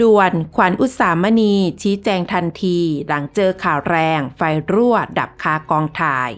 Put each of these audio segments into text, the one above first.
ด่วน ขวัญอุตสามณีชี้แจงทันที หลังเจอข่าวแรง ไฟรั่ว ดับคากองถ่าย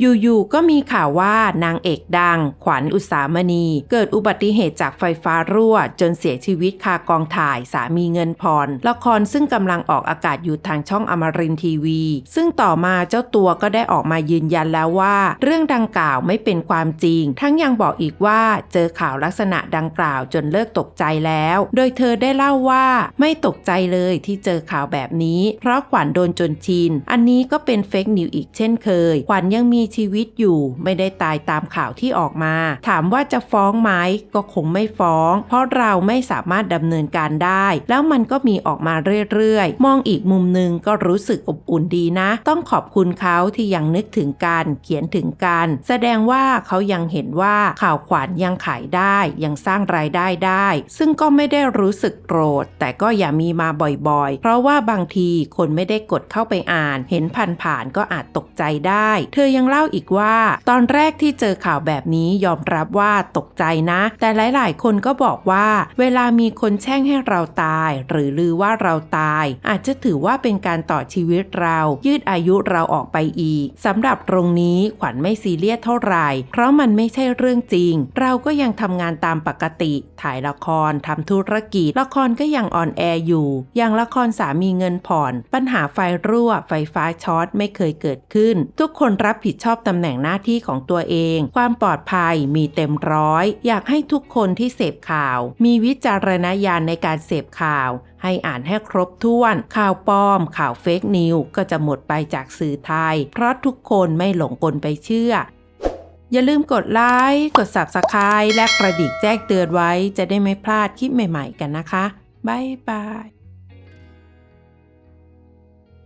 อยู่ๆ ก็มีข่าวว่านางเอกดัง ขวัญอุตสามณี เกิดอุบัติเหตุจากไฟฟ้ารั่ว จนเสียชีวิตคากองถ่ายสามีเงินผ่อนละครซึ่งกำลังออกอากาศอยู่ทางช่องอมรินทีวี ซึ่งต่อมาเจ้าตัวก็ได้ออกมายืนยันแล้วว่า เรื่องดังกล่าวไม่เป็นความจริง ทั้งยังบอกอีกว่าเจอข่าวลักษณะดังกล่าวจนเลิกตกใจแล้ว โดยเธอได้เล่าว่าไม่ตกใจเลยที่เจอข่าวแบบนี้ เพราะขวัญโดนจนชินอันนี้ก็เป็นเฟกนิวอีกเช่นเคย ขวัญยังมีีชีวิตอยู่ ไม่ได้ตายตามข่าวที่ออกมา ถามว่าจะฟ้องไหมก็คงไม่ฟ้อง เพราะเราไม่สามารถดำเนินการได้ แล้วมันก็มีออกมาเรื่อยๆ มองอีกมุมหนึงก็รู้สึกอบอุ่นดีนะ ต้องขอบคุณเขาที่ยังนึกถึงกันเขียนถึงกันแสดงว่าเขายังเห็นว่าข่าวขวัญยังขายได้ยังสร้างรายได้ได้ ซึ่งก็ไม่ได้รู้สึกโกรธ แต่ก็อย่ามีมาบ่อยๆ เพราะว่าบางทีคนไม่ได้กดเข้าไปอ่าน เห็นผ่านๆก็อาจตกใจได้ เธอยังเล่าอีกว่า ตอนแรกที่เจอข่าวแบบนี้ยอมรับว่าตกใจนะ แต่หลาย ๆ คนก็บอกว่า เวลามีคนแช่งให้เราตาย หรือลือว่าเราตาย อาจจะถือว่าเป็นการต่อชีวิตเรา ยืดอายุเราออกไปอีกสำหรับตรงนี้ขวัญไม่ซีเรียสเท่าไหร่ เพราะมันไม่ใช่เรื่องจริง เราก็ยังทำงานตามปกติ ถ่ายละครทำธุรกิจ ละครก็ยังออนแอร์อยู่ อย่างละครสามีเงินผ่อน ปัญหาไฟรั่ว ไฟฟ้าช็อตไม่เคยเกิดขึ้น ทุกคนรับผิดชอบตำแหน่งหน้าที่ของตัวเอง ความปลอดภัยมีเต็มร้อย อยากให้ทุกคนที่เสพข่าว มีวิจารณญาณในการเสพข่าว ให้อ่านให้ครบถ้วน ข่าวปลอม ข่าวเฟกนิวก็จะหมดไปจากสื่อไทย เพราะทุกคนไม่หลงกลไปเชื่ออย่าลืมกดไลค์ กด Subscribe และกระดิ่งแจ้งเตือนไว้ จะได้ไม่พลาดคลิปใหม่ๆกันนะคะ บ๊ายบาย